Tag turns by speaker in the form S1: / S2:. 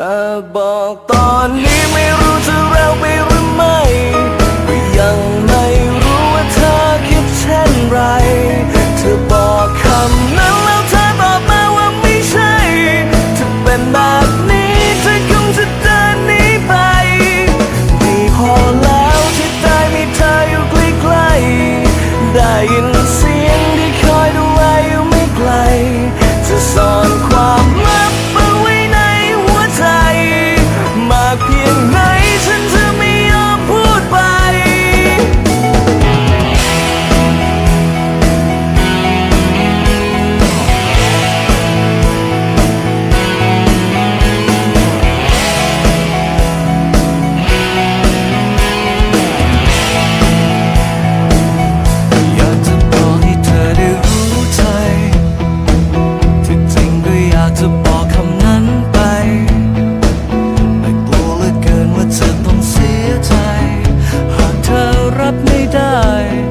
S1: แต่บอกตอนนี้ไม่รู้จะเร็วไปหรือไม่ ลั